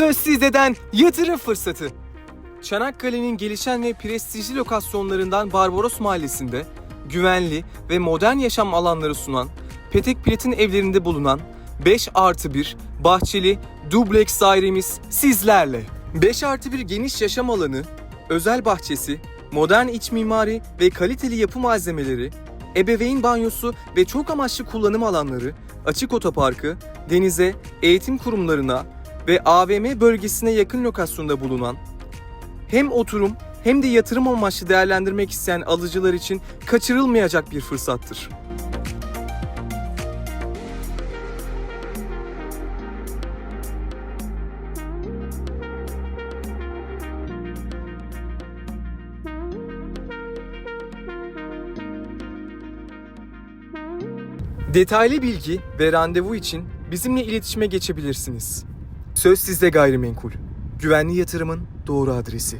Söz sizden yatırım fırsatı. Çanakkale'nin gelişen ve prestijli lokasyonlarından Barbaros Mahallesi'nde güvenli ve modern yaşam alanları sunan Petek Pilet'in evlerinde bulunan 5 artı 1 bahçeli dubleks dairemiz sizlerle. 5 artı 1 geniş yaşam alanı, özel bahçesi, modern iç mimari ve kaliteli yapı malzemeleri, ebeveyn banyosu ve çok amaçlı kullanım alanları, açık otoparkı, denize, eğitim kurumlarına ve AVM bölgesine yakın lokasyonda bulunan hem oturum hem de yatırım amaçlı değerlendirmek isteyen alıcılar için kaçırılmayacak bir fırsattır. Detaylı bilgi ve randevu için bizimle iletişime geçebilirsiniz. Söz sizde gayrimenkul. Güvenli yatırımın doğru adresi.